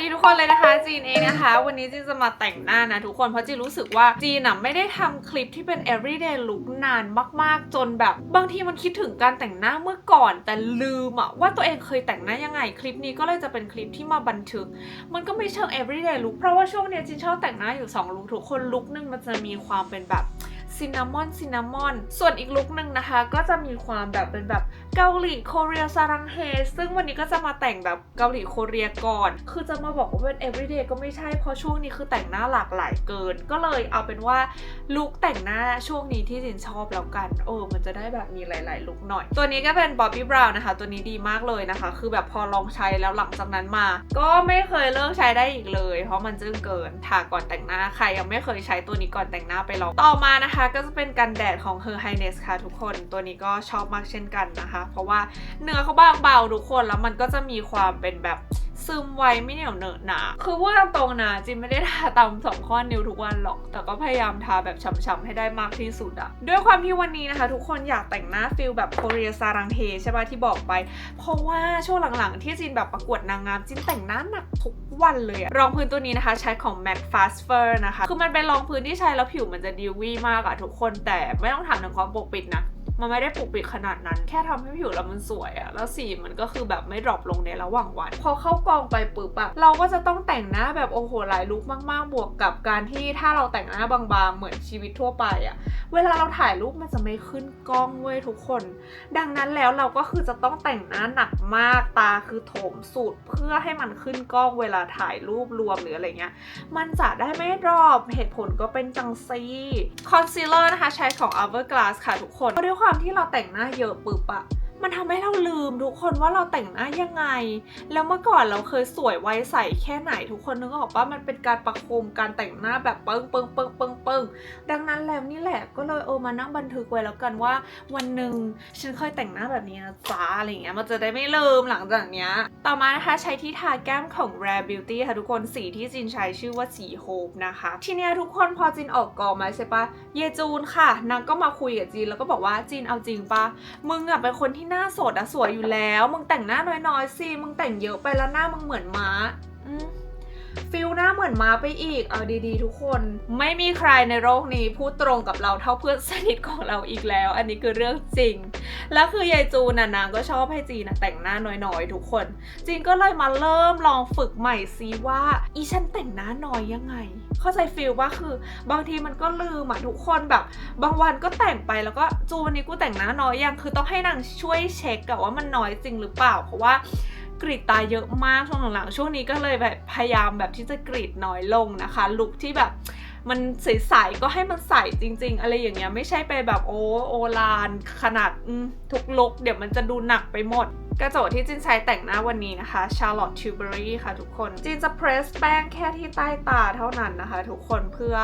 ดีทุกคนเลยนะคะจีนเองนะคะ วันนี้จีนจะมาแต่งหน้านะทุกคนเพราะจีนรู้สึกว่าจีนอะไม่ได้ทำคลิปที่เป็น everyday look นานมากๆ จนแบบบางทีมันคิดถึงการแต่งหน้าเมื่อก่อน แต่ลืมอะว่าตัวเองเคยแต่งหน้ายังไงคลิปนี้ก็เลยจะเป็นคลิปที่มาบันทึก มันก็ไม่เชิง everyday look เพราะว่าช่วงเนี้ยจีนชอบแต่งหน้าอยู่2ลุคทุกคนลุคนึงมันจะมีความเป็นแบบ ซินนามอนซินนามอนส่วนอีกลุคนึงนะคะ ก็จะมีความแบบเป็นแบบเกาหลีโคเรียซารังเฮซึ่งวันนี้ก็จะมาแต่งแบบเกาหลีโคเรียก่อน คือจะมาบอกว่าเป็น everyday ก็ไม่ใช่เพราะช่วงนี้คือแต่งหน้าหลากหลายเกิน ก็เลยเอาเป็นว่าลุคแต่งหน้าช่วงนี้ที่จินชอบแล้วกันเออมันจะได้แบบมีหลาย ๆ ลุคหน่อย ตัวนี้ก็เป็น Bobbi Brown นะคะ ตัวนี้ดีมากเลยนะคะ คือแบบพอลองใช้แล้วหลังจากนั้นมา ก็ไม่เคยเลิกใช้ได้อีกเลย เพราะมันจึ้งเกินทาก่อนแต่งหน้าใครยังไม่เคยใช้ตัวนี้ก่อนแต่งหน้าไปลองต่อมานะคะก็จะเป็นกันแดดของ Her Highness ค่ะทุกคน ตัวนี้ก็ชอบมากเช่นกันนะคะ เพราะว่าเนื้อเขาบางเบาทุกคน แล้วมันก็จะมีความเป็นแบบซึมไวไม่เหนียวเหนอะหนา คือพูดตาตรงนะจินไม่ได้ทาตามสองข้อนิ้วทุกวันหรอก แต่ก็พยายามทาแบบช้ำๆให้ได้มากที่สุดอะด้วยความที่วันนี้นะคะ ทุกคนอยากแต่งหน้าฟิลแบบโคเรียซารังเฮใช่ปะที่บอกไป เพราะว่าช่วงหลังๆ ที่จินแบบประกวดนางงามจินแต่งหน้าหนักทุกวันเลยอะรองพื้นตัวนี้นะคะ ใช้ของ MAC Fast Fur นะคะ คือมันเป็นรองพื้นที่ใช้แล้วผิวมันจะดิววี่มากอะทุกคนแต่ไม่ต้องถามถึงความปกปิดนะ มันไม่ได้ปกปิดขนาดนั้น แค่ทำให้ผิวเรามันสวยอะแล้วสีมันก็คือแบบไม่ดรอปลงในระหว่างวัน พอเข้ากองไปปุ๊บอะเราก็จะต้องแต่งหน้าแบบโอ้โหหลายลุคมาก ๆ บวกกับการที่ถ้าเราแต่งหน้าบาง ๆ เหมือนชีวิตทั่วไปอะเวลาเราถ่ายรูปมันจะไม่ขึ้นกล้องเว้ยทุกคน ดังนั้นแล้วเราก็คือจะต้องแต่งหน้าหนักมากตาคือโถมสูตรเพื่อให้มันขึ้นกล้องเวลาถ่ายรูปรวมหรืออะไรเงี้ย มันจะได้ไม่รอบเหตุผลก็เป็นจังซีคอนซีลเลอร์นะคะใช้ของ Hourglass ค่ะทุกคนด้วยความความที่เราแต่งหน้าเยอะปึ๊บอะ มันทำให้เราลืมทุกคนว่าเราแต่งหน้ายังไง แล้วเมื่อก่อนเราเคยสวยไว้ใสแค่ไหนทุกคนนึกออกปะมันเป็นการประโคมการแต่งหน้าแบบเปิ้งเปิ้งเปิ้งเปิ้งเปิ้งดังนั้นแล้วนี่แหละก็เลยเออมานั่งบันทึกไว้แล้วกันว่า วันหนึ่งฉันเคยแต่งหน้าแบบนี้นะจ๊ะอะไรเงี้ยมันจะได้ไม่ลืมหลังจากเนี้ย ต่อมานะคะใช้ที่ทาแก้มของ Rare Beauty ค่ะทุกคนสีที่จินใช้ชื่อว่าสีโฮปนะคะ ทีเนี้ยทุกคนพอจินออกกองมาใช่ปะเยจูนค่ะนางก็มาคุยกับจีนแล้วก็บอกว่าจีนเอาจริงปะมึงอะเป็นคนที่หน้าสดอะสวยอยู่แล้ว มึงแต่งหน้าน้อยๆสิ มึงแต่งเยอะไปแล้วหน้ามึงเหมือนม้าอืม ฟิลหน้าเหมือนมาไปอีก เอาดีๆ ทุกคน ไม่มีใครในโลกนี้พูดตรงกับเราเท่าเพื่อนสนิทของเราอีกแล้ว อันนี้คือเรื่องจริง แล้วคือยายจูน่ะนางก็ชอบให้จีน่ะแต่งหน้าน้อยๆ ทุกคน จีนก็เลยมาเริ่มลองฝึกใหม่ซิว่าอีฉันแต่งหน้าน้อยยังไง เข้าใจฟิลว่าคือบางทีมันก็ลืมอะทุกคนแบบ บางวันก็แต่งไปแล้วก็จูวันนี้กูแต่งหน้าน้อยยังคือต้องให้นางช่วยเช็คกับว่ามันน้อยจริงหรือเปล่าเพราะว่า กรีดตาเยอะมากช่วงหลังๆช่วงนี้ก็เลยแบบพยายามแบบที่จะกรีดน้อยลงนะคะ ลุคที่แบบมันใสๆก็ให้มันใสจริง ๆ อะไรอย่างเงี้ยไม่ใช่ไปแบบโอ้โอลานขนาดทุกลุกเดี๋ยวมันจะดูหนักไปหมด กระจทย์ที่จินใช้แต่งหน้าวันนี้นะคะ Charlotte Tilbury ค่ะทุกคน จินจะเพรสแป้งแค่ที่ใต้ตาเท่านั้นนะคะทุกคนเพื่อ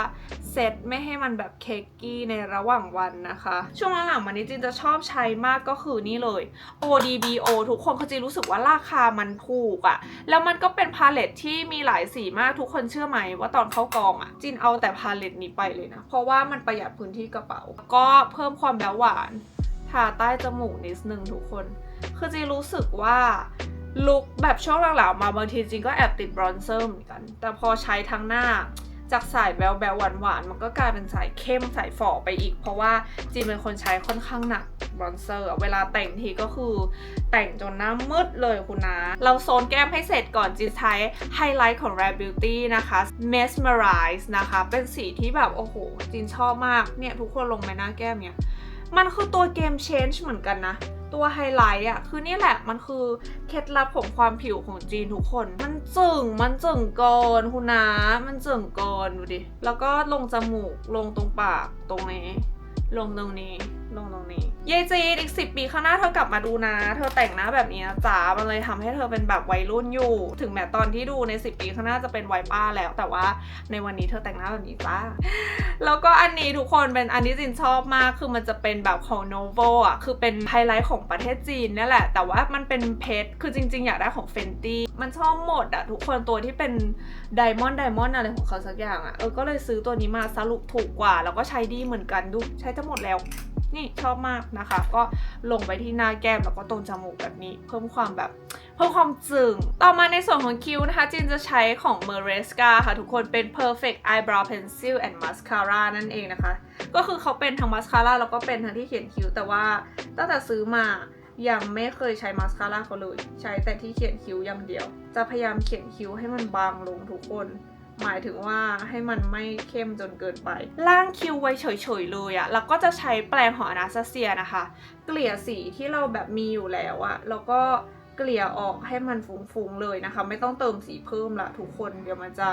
เซตไม่ให้มันแบบเค้กกี้ในระหว่างวันนะคะ ช่วงหลังๆมานี้จินจะชอบใช้มากก็คือนี่เลย ODBO ทุกคนคือจินรู้สึกว่าราคามันถูกอะแล้วมันก็เป็นพาเลตที่มีหลายสีมากทุกคนเชื่อไหมว่าตอนเข้ากองอะจินเอาแต่พาเลตนี้ไปเลยนะ เพราะว่ามันประหยัดพื้นที่กระเป๋า ก็เพิ่มความแบ๊วหวานทาใต้จมูกนิดนึงทุกคน คือจีรู้สึกว่าลุคแบบช่วงหลังๆมาบางทีจริงก็แอบติดบรอนเซอร์เหมือนกัน แต่พอใช้ทั้งหน้าจากสายแบวแบวหวานหวานๆ มันก็กลายเป็นสายเข้มสายฝ่อไปอีก เพราะว่าจีนเป็นคนใช้ค่อนข้างหนักบรอนเซอร์ เวลาแต่งทีก็คือแต่งจนหน้ามืดเลยคุณนะ เราโซนแก้มให้เสร็จก่อนจีนใช้ไฮไลท์ของ Rare Beauty นะคะ Mesmerize นะคะ เป็นสีที่แบบ โอ้โหจีนชอบมาก เนี่ย ทุกคนลงไปหน้าแก้มเนี่ย มันคือตัวเกม change เหมือนกันนะ ตัวไฮไลท์อะคือนี่แหละมันคือเคล็ดลับของความผิวของจีนทุกคน มันจึงมันจึงเกินคุณนะมันจึงเกินดูดิ แล้วก็ลงจมูกลงตรงปากตรงนี้ ลงตรงนี้ ลงตรงนี้เยจีอีกสิปีข้างหน้าเธอกลับมาดูนะ เธอแต่งหน้าแบบนี้จ๋ามันเลยทำให้เธอเป็นแบบวัยรุ่นอยู่ ถึงแม้ตอนที่ดูใน 10 ปีข้างหน้าจะเป็นวัยป้าแล้ว แต่ว่าในวันนี้เธอแต่งหน้าแบบนี้จ้าแล้วก็อันนี้ทุกคนเป็นอันที่จินชอบมากคือมันจะเป็นแบบของ Novo อะคือเป็นไฮไลท์ของประเทศจีนนี่แหละ แต่ว่ามันเป็นเพชรคือจริง ๆ อยากได้ของ Fenty มันชอบหมดอะทุกคนตัวที่เป็นไดมอนด์ไดมอนด์อะไรของเขาสักอย่างอะเออก็เลยซื้อตัวนี้มาสรุปถูกกว่า แล้วก็ใช้ดีเหมือนกันดูใช้จะหมดแล้ว นี่ชอบมากนะคะ ก็ลงไปที่หน้าแก้มแล้วก็ตรงจมูกแบบนี้ เพิ่มความแบบเพื่อความจึง ต่อมาในส่วนของคิ้วนะคะ จินจะใช้ของ m e r e s c a ค่ะทุกคนเป็น perfect eyebrow pencil and mascara นั่นเองนะคะ ก็คือเขาเป็นทั้งมาสคาร่าแล้วก็เป็นทั้งที่เขียนคิ้ว แต่ว่าตั้งแต่ซื้อมายังไม่เคยใช้มาสคาร่าเขาเลย ใช้แต่ที่เขียนคิ้วอย่างเดียว จะพยายามเขียนคิ้วให้มันบางลงทุกคน หมายถึงว่าให้มันไม่เข้มจนเกินไป ล่างคิ้วไว้เฉยๆเลยอะแล้วก็จะใช้แปรงของอนาซาเซียนะคะ เกลี่ยสีที่เราแบบมีอยู่แล้วอะแล้วก็เกลี่ยออกให้มันฟุ้งๆเลยนะคะ ไม่ต้องเติมสีเพิ่มละทุกคนเดี๋ยวมันจะ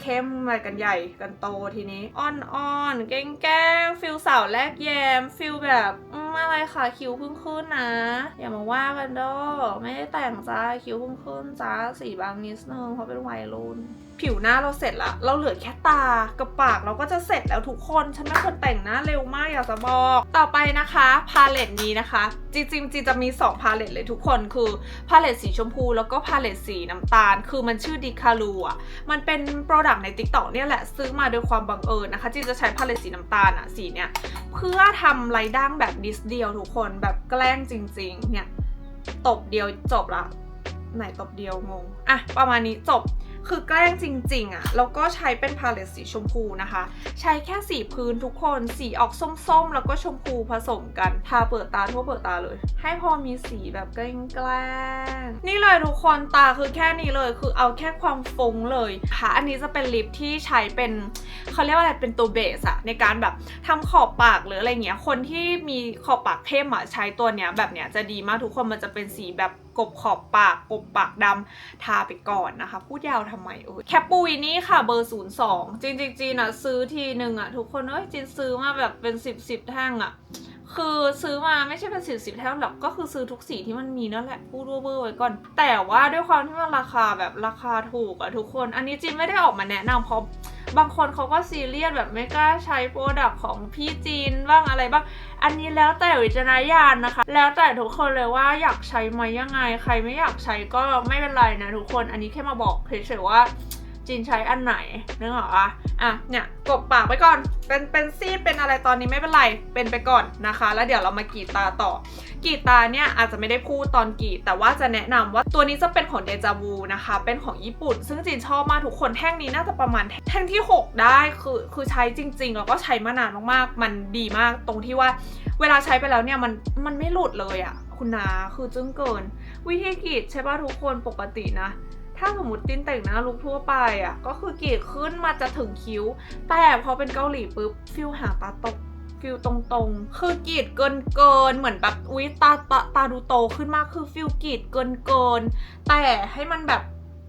เข้มไปกันใหญ่กันโตทีนี้อ่อนๆแกล้งๆฟิลสาวแรกแยมฟิลแบบออะไรคะคิ้วเพิ่งขึ้นนะ อย่ามาว่ากันด้อไม่ได้แต่งจ้าคิ้วเพิ่งขึ้นจ้าสีบางนิดนึงเพราะเป็นวัยรุ่น ผิวหน้าเราเสร็จละเราเหลือแค่ตากับปากเราก็จะเสร็จแล้วทุกคน ฉันเป็นคนแต่งหน้าเร็วมากอยากจะบอก ต่อไปนะคะพาเลตนี้นะคะ จริงๆจริงๆจะมี 2 พาเลตเลยทุกคนคือพาเลตสีชมพูแล้วก็พาเลตสีน้ำตาล คือมันชื่อดิคารูอะมันเป็นโปรดักต์ใน t ิ k t o k เนี่ยแหละซื้อมาโดยความบังเอิญนะคะจินจะใช้พาเลตสีน้ำตาลอะสีเนี้ยเพื่อทำไรดั้งแบบดิสเดียวทุกคนแบบแกล้งจริง ๆ เนี่ยตบเดียวจบละไหนตบเดียวงง อะ ประมาณนี้จบ คือแกล้งจริงๆอะแล้วก็ใช้เป็นพาเลตสีชมพูนะคะ ใช้แค่สีพื้นทุกคนสีออกส้มๆ แล้วก็ชมพูผสมกันทาเปิดตาทั่วเปิดตาเลย ให้พอมีสีแบบแกล้งๆนี่เลยทุกคนตาคือแค่นี้เลย คือเอาแค่ความฟงเลยค่ะอันนี้จะเป็นลิปที่ใช้เป็นเขาเรียกว่าอะไรเป็นตัวเบสอะในการแบบทำขอบปากหรืออะไรเงี้ยคนที่มีขอบปากเข้มอะใช้ตัวเนี้ยแบบเนี้ยจะดีมากทุกคนมันจะเป็นสีแบบ กบขอบปากกบปากดำทาไปก่อนนะคะ พูดยาวทำไมเอ้ยแคปปูยนี่ค่ะเบอร์ 02 จริงๆจีนอะซื้อทีหนึ่งอะทุกคนเอ้ยจีนซื้อมาแบบเป็น 10 10แท่งอะคือซื้อมาไม่ใช่เป็นสิบสิบแท่งหรอกก็คือซื้อทุกสีที่มันมีนั่นแหละพูดเวอร์ไว้ก่อน แต่ว่าด้วยความที่มันราคาแบบราคาถูกอะทุกคน อันนี้จีนไม่ได้ออกมาแนะนำเพราะ บางคนเขาก็ซีเรียสแบบไม่กล้าใช้โปรดักต์ของพี่จีนบ้างอะไรบ้าง อันนี้แล้วแต่วิจารณญาณนะคะ แล้วแต่ทุกคนเลยว่าอยากใช้ไหมยังไง ใครไม่อยากใช้ก็ไม่เป็นไรนะทุกคน อันนี้แค่มาบอกเฉยๆว่า จีนใช้อันไหนนึกออกปะอะเนี่ยกบปากไปก่อน เป็นเป็นซีดเป็นอะไรตอนนี้ไม่เป็นไร เป็นไปก่อนนะคะ แล้วเดี๋ยวเรามากรีดตาต่อ กรีดตาเนี่ยอาจจะไม่ได้พูดตอนกรีดแต่ว่าจะแนะนำว่าตัวนี้จะเป็นของเดจาวูนะคะ เป็นของญี่ปุ่น ซึ่งจีนชอบมากทุกคนแท่งนี้น่าจะประมาณแท่งที่ 6 ได้คือคือใช้จริง ๆ แล้วก็ใช้มานานมากๆ มันดีมากตรงที่ว่าเวลาใช้ไปแล้วเนี่ยมันมันไม่หลุดเลยอะคุณนาคือจึ้งเกิน วิธีกรีดใช่ป่ะทุกคนปกตินะ ถ้าสมมติตินแต่งหน้าลุกทั่วไปอะ ก็คือกรีดขึ้นมาจะถึงคิ้ว แต่พอเป็นเกาหลีปุ๊บฟิลหางตาตกฟิลตรงๆ คือกรีดเกินเกินๆเหมือนแบบอุ๊ยตาตาตาดูโตขึ้นมาก คือฟิลกรีดเกินเกินๆแต่ให้มันแบบ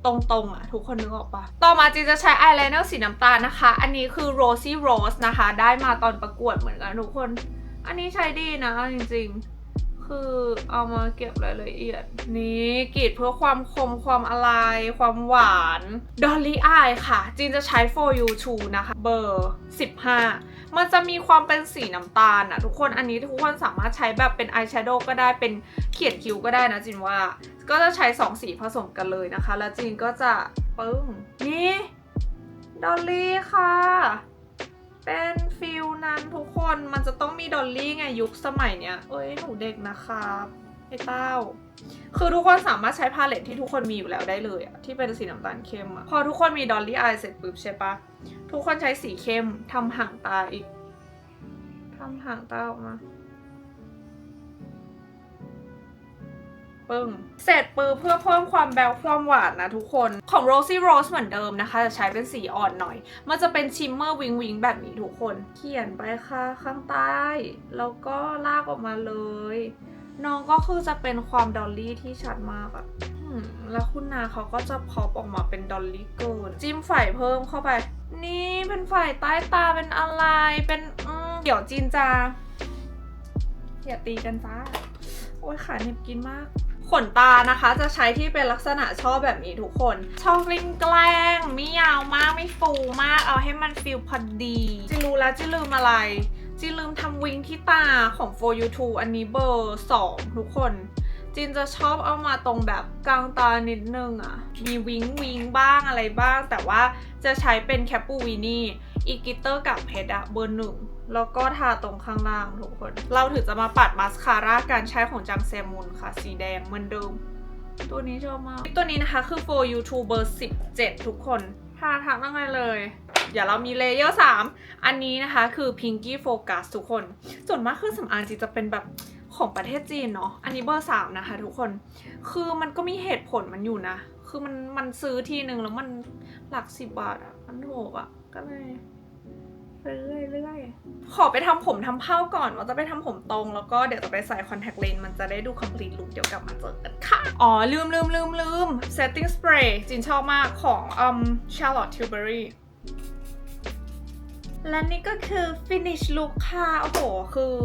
ตรงๆอะ ทุกคนนึกออกปะต่อมาจีจะใช้อายไลเนอร์สีน้ำตาลนะคะ อันนี้คือ Rosy Rose นะคะ ได้มาตอนประกวดเหมือนกันทุกคน อันนี้ใช้ดีนะจริงๆ คือเอามาเก็บรายละเอียด นี้กรีดเพื่อความคมความอะไร ความหวาน Dolly Eye ค่ะจินจะใช้ For You 2นะคะ เบอร์ 15 มันจะมีความเป็นสีน้ำตาลอะทุกคนอันนี้ทุกคนสามารถใช้แบบเป็นอายแชโดว์ก็ได้เป็นเขียนคิ้วก็ได้นะจินว่า ก็จะใช้ 2 สีผสมกันเลยนะคะ แล้วจินก็จะปึ้งนี่ดอลลี่ค่ะ เป็นฟิลนั้นทุกคนมันจะต้องมีดอลลี่ไงยุคสมัยเนี้ย เอ้ยหนูเด็กนะครับไอ้เต้า คือทุกคนสามารถใช้พาเลตที่ทุกคนมีอยู่แล้วได้เลยอะที่เป็นสีน้ำตาลเข้มอะพอทุกคนมีดอลลี่อายเสร็จปุ๊บใช่ปะทุกคนใช้สีเข้มทำห่างตาอีกทำห่างตาออกมา ปึ้งเสร็จปือเพื่อเพิ่มความแบวความหวานนะทุกคน ของ Rosy Rose เหมือนเดิมนะคะ จะใช้เป็นสีอ่อนหน่อย มันจะเป็นชิมเมอร์วิงวิงแบบนี้ทุกคน เขียนไปค่ะข้างใต้ แล้วก็ลากออกมาเลย น้องก็คือจะเป็นความดอลลี่ที่ชัดมากอะแล้วคุณนาเขาก็จะพอปออกมาเป็นดอลลี่เกินจิ้มไฝเพิ่มเข้าไป นี่เป็นไฝใต้ตาเป็นอะไร เป็นอืมเดี๋ยวจินจะอย่าตีกันจ้า โอ้ยขาเน็บกินมาก ขนตานะคะ จะใช้ที่เป็นลักษณะช่อแบบนี้ทุกคน ชอกลิ้งแกล้ง ไม่ยาวมาก ไม่ฟูมาก เอาให้มันฟิลพอดี จิรู้แล้วจิลืมอะไร จิลืมทำวิงที่ตาของ for you t o อันนี้เบอร์ 2 ทุกคนจินจะชอบเอามาตรงแบบกลางตานิดนึงอะ่ะ มีวิงวิงบ้างอะไรบ้าง แต่ว่าจะใช้เป็นแคปปูวินี่อีกิเตอร์กับเพชรอะเบอร์หนึ่ง แล้วก็ทาตรงข้างล่างทุกคน เราถือจะมาปัดมาสคาร่าการใช้ของจังเซมุนค่ะ สีแดงเหมือนเดิม ตัวนี้ชอบมาก ตัวนี้นะคะคือ for YouTuber 17 ทุกคนทาทักตั้งไงเลย เดี๋ยวเรามีเลเยอร์ 3 อันนี้นะคะคือ Pinky Focus ทุกคน ส่วนมากเครื่องสำอางจีจะเป็นแบบของประเทศจีนเนาะ อันนี้เบอร์3นะคะทุกคน คือมันก็มีเหตุผลมันอยู่นะ คือมันมันซื้อทีหนึ่งแล้วมันหลักสิบบาทอะมันถูกอะก็เลย เรื่อยเรื่อยขอไปทำผมทำเผ้าก่อนว่าจะไปทำผมตรง แล้วก็เดี๋ยวจะไปใส่คอนแทคเลนส์มันจะได้ดู complete ลุคเดี๋ยวกลับมาเจอกันค่ะ อ๋อ ลืมลืมลืมลืม setting spray จินชอบมากของอืม Charlotte Tilbury และนี่ก็คือ finish look ค่ะ โอ้โห คือ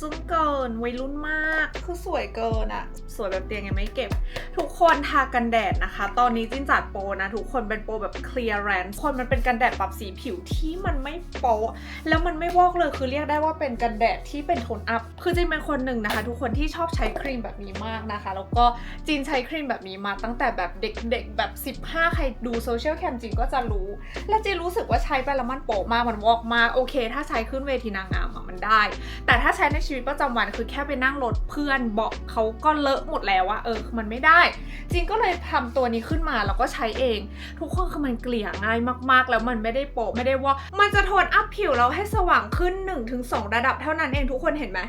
จึ้งเกินวัยรุ่นมาก คือสวยเกินอะสวยแบบเตียงยังไม่เก็บ ทุกคนทากันแดดนะคะ ตอนนี้จินจัดโปรนะ ทุกคนเป็นโปรแบบ clearance คนมันเป็นกันแดดปรับสีผิวที่มันไม่โป๊ะแล้วมันไม่วอกเลยคือเรียกได้ว่าเป็นกันแดดที่เป็นโทนอัพ คือจินเป็นคนหนึ่งนะคะ ทุกคนที่ชอบใช้ครีมแบบนี้มากนะคะ แล้วก็จินใช้ครีมแบบนี้มาตั้งแต่แบบเด็กๆแบบ 15 ใครดูโซเชียลแคมจินก็จะรู้ และจินรู้สึกว่าใช้ไปแล้วมันโป๊ะมากมันวอกมากโอเค ถ้าใช้ขึ้นเวทีนางงามอะมันได้ แต่ถ้าใช้ในชีวิตประจำวันคือแค่ไปนั่งรถเพื่อนเบาะเขาก็เลอะหมดแล้วอะเออคือมันไม่ได้จินก็เลยทำตัวนี้ขึ้นมาแล้วก็ใช้เอง ทุกคนคือมันเกลี่ยง่ายมากๆ แล้วมันไม่ได้โปะไม่ได้วอกมันจะโทนอัพผิวเราให้สว่างขึ้น 1-2 ระดับเท่านั้นเองทุกคนเห็นไหม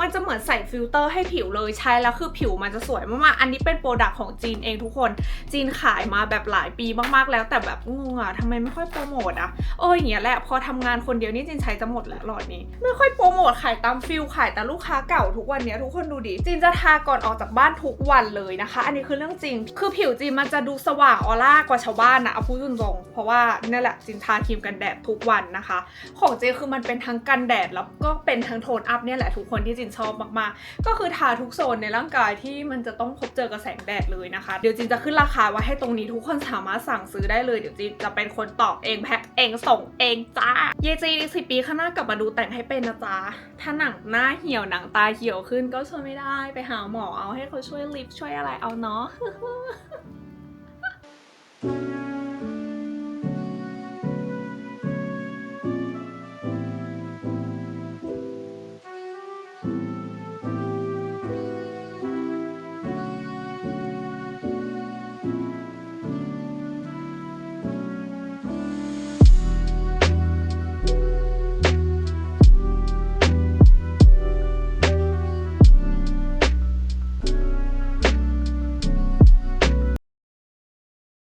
มันจะเหมือนใส่ฟิลเตอร์ให้ผิวเลยใช้แล้วคือผิวมันจะสวยมากๆอันนี้เป็นโปรดักต์ของจีนเองทุกคน จีนขายมาแบบหลายปีมากๆแล้วแต่แบบงงอะทำไมไม่ค่อยโปรโมทอะเอออย่างเงี้ยแหละพอทำงานคนเดียวนี่จีนใช้จะหมดแล้วหลอดนี้ ไม่ค่อยโปรโมทขายตามฟิลขายแต่ลูกค้าเก่าทุกวันนี้ทุกคนดูดิจีนจะทาก่อนออกจากบ้านทุกวันเลยนะคะ อันนี้คือเรื่องจริง คือผิวจีนมันจะดูสว่างออร่ากว่าชาวบ้านนะเอาพูดตรงๆเพราะว่านี่แหละจีนทาครีมกันแดดทุกวันนะคะ ของเจคือมันเป็นทั้งกันแดดแล้วก็เป็นทั้งโทนอัพเนี่ยแหละทุกคนที่จินชอบมากๆ ก็คือทาทุกโซนในร่างกายที่มันจะต้องพบเจอกับแสงแดดเลยนะคะ เดี๋ยวจินจะขึ้นราคาไว้ให้ตรงนี้ทุกคนสามารถสั่งซื้อได้เลยเดี๋ยวจินจะเป็นคนตอบเองแพ็คเองส่งเองจ้าเยจีอีกสิปีข้างหน้ากลับมาดูแต่งให้เป็นนะจ๊ะถ้าหนังหน้าเหี่ยวหนังตาเหี่ยวขึ้นก็ช่วยไม่ได้ไปหาหมอเอาให้เขาช่วยลิฟช่วยอะไรเอาเนาะ